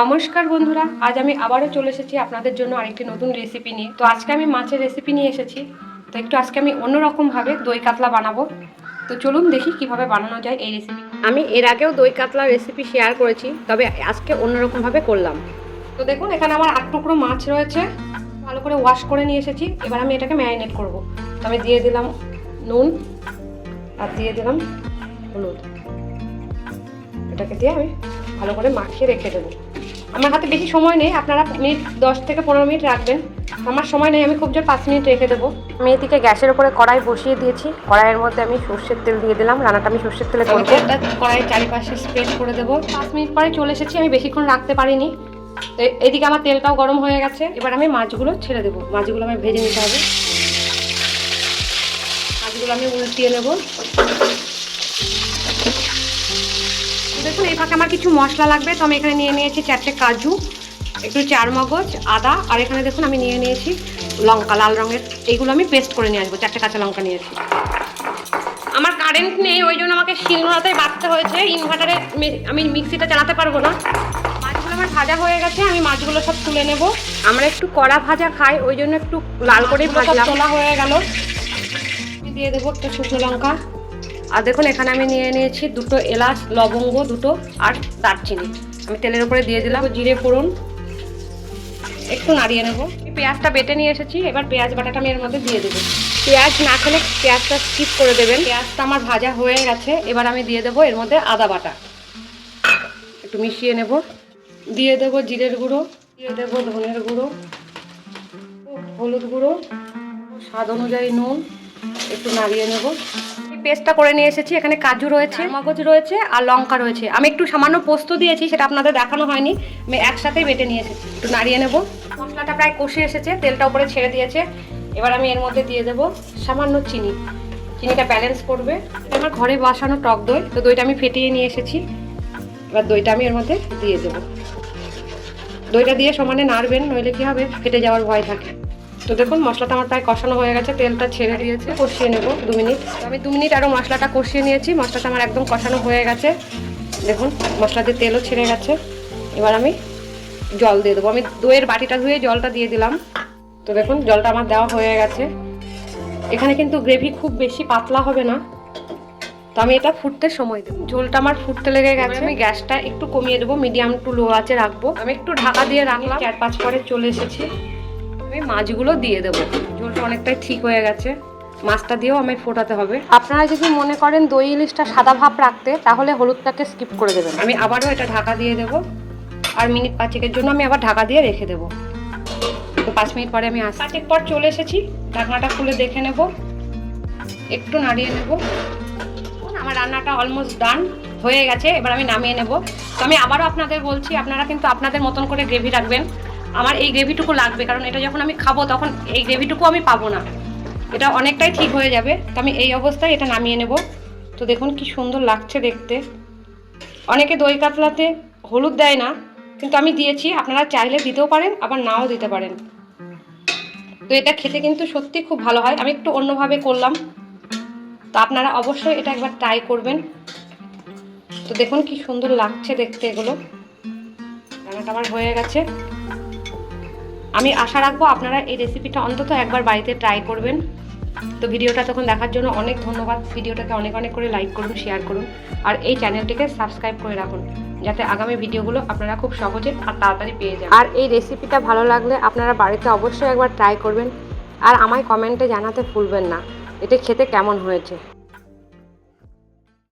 নমস্কার বন্ধুরা, আজ আমি আবারও চলে এসেছি আপনাদের জন্য আরেকটি নতুন রেসিপি নিয়ে। তো আজকে আমি মাছের রেসিপি নিয়ে এসেছি। তো একটু আজকে আমি অন্যরকমভাবে দই কাতলা বানাবো। তো চলুন দেখি কীভাবে বানানো যায় এই রেসিপি আমি এর আগেও দই কাতলা রেসিপি শেয়ার করেছি, তবে আজকে অন্যরকমভাবে করলাম। তো দেখুন, এখানে আমার আট টুকরো মাছ রয়েছে। ভালো করে ওয়াশ করে নিয়ে এসেছি। এবার আমি এটাকে ম্যারিনেট করব। তো আমি দিয়ে দিলাম নুন, আর দিয়ে দিলাম হলুদ। এটাকে দিয়ে আমি ভালো করে মাখিয়ে রেখে দেবো। আমার হাতে বেশি সময় নেই আপনারা মিনিট দশ থেকে পনেরো মিনিট রাখবেন। আমার সময় নেই আমি খুব জোর পাঁচ মিনিট রেখে দেবো। আমি এদিকে গ্যাসের উপরে কড়াই বসিয়ে দিয়েছি। কড়াইয়ের মধ্যে আমি সর্ষের তেল দিয়ে দিলাম রান্নাটা আমি সর্ষের তেলে করব। কড়াইয়ের চারিপাশে স্প্রেড করে দেবো। পাঁচ মিনিট পরে চলে এসেছি আমি বেশিক্ষণ রাখতে পারিনি। তো এদিকে আমার তেলটাও গরম হয়ে গেছে। এবার আমি মাছগুলো ছেড়ে দেবো। মাছগুলো আমি ভেজে নিতে হবে। মাছগুলো আমি উল্টিয়ে নেব। এই ফাঁকে আমার কিছু মশলা লাগবে তো আমি এখানে নিয়ে নিয়েছি চারটে কাজু একটু চার মগজ আদা আর এখানে দেখুন আমি নিয়ে নিয়েছি লঙ্কা লাল রঙের। এইগুলো আমি পেস্ট করে নিয়ে আসব চারটে কাঁচা লঙ্কা নিয়েছি। আমার কারেন্ট নেই ওই জন্য আমাকে শিলনোড়াতে বাঁধতে হয়েছে ইনভার্টারে আমি মিক্সিটা চালাতে পারব না। মাছগুলো আমার ভাজা হয়ে গেছে আমি মাছগুলো সব তুলে নেব। আমরা একটু কড়া ভাজা খাই ওই জন্য একটু লাল করেই ভাজলাম। তোলা হয়ে গেল। দিয়ে দেবো একটু শুকনো লঙ্কা। আর দেখুন, এখানে আমি নিয়ে নিয়েছি দুটো এলাচ, লবঙ্গ দুটো আর দারচিনি। আমি তেলের উপরে দিয়ে দিলাম, জিরে, ফোড়ন। একটু নাড়িয়ে নেব। পেঁয়াজটা বেটে নিয়ে এসেছি, এবার পেঁয়াজ বাটাটা আমি এর মধ্যে দিয়ে দেবো। পেঁয়াজ না খেলে পেঁয়াজটা স্কিপ করে দেবেন। পেঁয়াজটা আমার ভাজা হয়ে গেছে, এবার আমি দিয়ে দেবো এর মধ্যে আদা বাটা। একটু মিশিয়ে নেব। দিয়ে দেবো জিরের গুঁড়ো, দিয়ে দেবো ধনের গুঁড়ো, হলুদ গুঁড়ো, স্বাদ অনুযায়ী নুন, একটু নাড়িয়ে নেব। পেস্টটা করে নিয়ে এসেছি এখানে কাজু রয়েছে মগজ রয়েছে আর লঙ্কা রয়েছে। আমি একটু সামান্য পোস্ত দিয়েছি সেটা আপনাদের দেখানো হয়নি। আমি একসাথেই বেটে নিয়ে এসেছি। একটু নাড়িয়ে নেব। মশলাটা প্রায় কষে এসেছে তেলটা উপরে ছেড়ে দিয়েছে। এবার আমি এর মধ্যে দিয়ে দেবো সামান্য চিনি। চিনিটা ব্যালেন্স করবে। আমার ঘরে বসানো টক দই তো দইটা আমি ফেটিয়ে নিয়ে এসেছি। এবার দইটা আমি এর মধ্যে দিয়ে দেবো। দইটা দিয়ে সমানে নাড়বেন নইলে কি হবে? ফেটে যাওয়ার ভয় থাকে। তো দেখুন মশলাটা আমার প্রায় কষানো হয়ে গেছে তেলটা ছেড়ে দিয়েছে। কষিয়ে নেব দু মিনিট। আমি দু মিনিট আরও মশলাটা কষিয়ে নিয়েছি। মশলাটা আমার একদম কষানো হয়ে গেছে। দেখুন মশলা দিয়ে তেলও ছেড়ে গেছে। এবার আমি জল দিয়ে দেবো। আমি দইয়ের বাটিটা ধুয়ে জলটা দিয়ে দিলাম। তো দেখুন জলটা আমার দেওয়া হয়ে গেছে। এখানে কিন্তু গ্রেভি খুব বেশি পাতলা হবে না। তো আমি এটা ফুটতে সময় দেবো। ঝোলটা আমার ফুটতে লেগে গেছে। আমি গ্যাসটা একটু কমিয়ে দেবো। মিডিয়াম টু লো আছে রাখব। আমি একটু ঢাকা দিয়ে রাখলাম। চার পাঁচ পরে চলে এসেছি। আমি মাছগুলো দিয়ে দেবো। ঝোলটা অনেকটাই ঠিক হয়ে গেছে। মাছটা দিয়েও আমি ফোটাতে হবে। আপনারা যদি মনে করেন দই ইলিশটা সাদা ভাব রাখতে তাহলে হলুদটাকে স্কিপ করে দেবেন। আমি আবারও এটা ঢাকা দিয়ে দেবো। আর মিনিট পাঁচেকের জন্য আমি আবার ঢাকা দিয়ে রেখে দেবো। তো পাঁচ মিনিট পরে আমি আস পাঁচেক পর চলে এসেছি। ঢাকনাটা খুলে দেখে নেব। একটু নাড়িয়ে নেব। আমার রান্নাটা অলমোস্ট ডান হয়ে গেছে। এবার আমি নামিয়ে নেব। তো আমি আবারও আপনাদের বলছি আপনারা কিন্তু আপনাদের মতন করে গ্রেভি রাখবেন। আমার এই গ্রেভিটুকু লাগবে, কারণ এটা যখন আমি খাব তখন এই গ্রেভিটুকু আমি পাবো না। এটা অনেকটাই ঠিক হয়ে যাবে। তো আমি এই অবস্থায় এটা নামিয়ে নেব। তো দেখুন কি সুন্দর লাগছে দেখতে। অনেকে দই কাতলাতে হলুদ দেয় না, কিন্তু আমি দিয়েছি। আপনারা চাইলে দিতেও পারেন, আবার নাও দিতে পারেন। তো এটা খেতে কিন্তু সত্যি খুব ভালো হয়। আমি একটু অন্যভাবে করলাম। তো আপনারা অবশ্যই এটা একবার ট্রাই করবেন। তো দেখুন কি সুন্দর লাগছে দেখতে এগুলো। রান্নাটা আমার হয়ে গেছে। আমি আশা রাখব আপনারা এই রেসিপিটা অন্তত একবার বাড়িতে ট্রাই করবেন। তো ভিডিওটা তখন দেখার জন্য অনেক ধন্যবাদ। ভিডিওটাকে অনেক অনেক করে লাইক করুন শেয়ার করুন, আর এই চ্যানেলটিকে সাবস্ক্রাইব করে রাখুন, যাতে আগামী ভিডিওগুলো আপনারা খুব সহজে আর তাড়াতাড়ি পেয়ে যান। আর এই রেসিপিটা ভালো লাগলে আপনারা বাড়িতে অবশ্যই একবার ট্রাই করবেন, আর আমায় কমেন্টে জানাতে ভুলবেন না, এটা খেতে কেমন হয়েছে?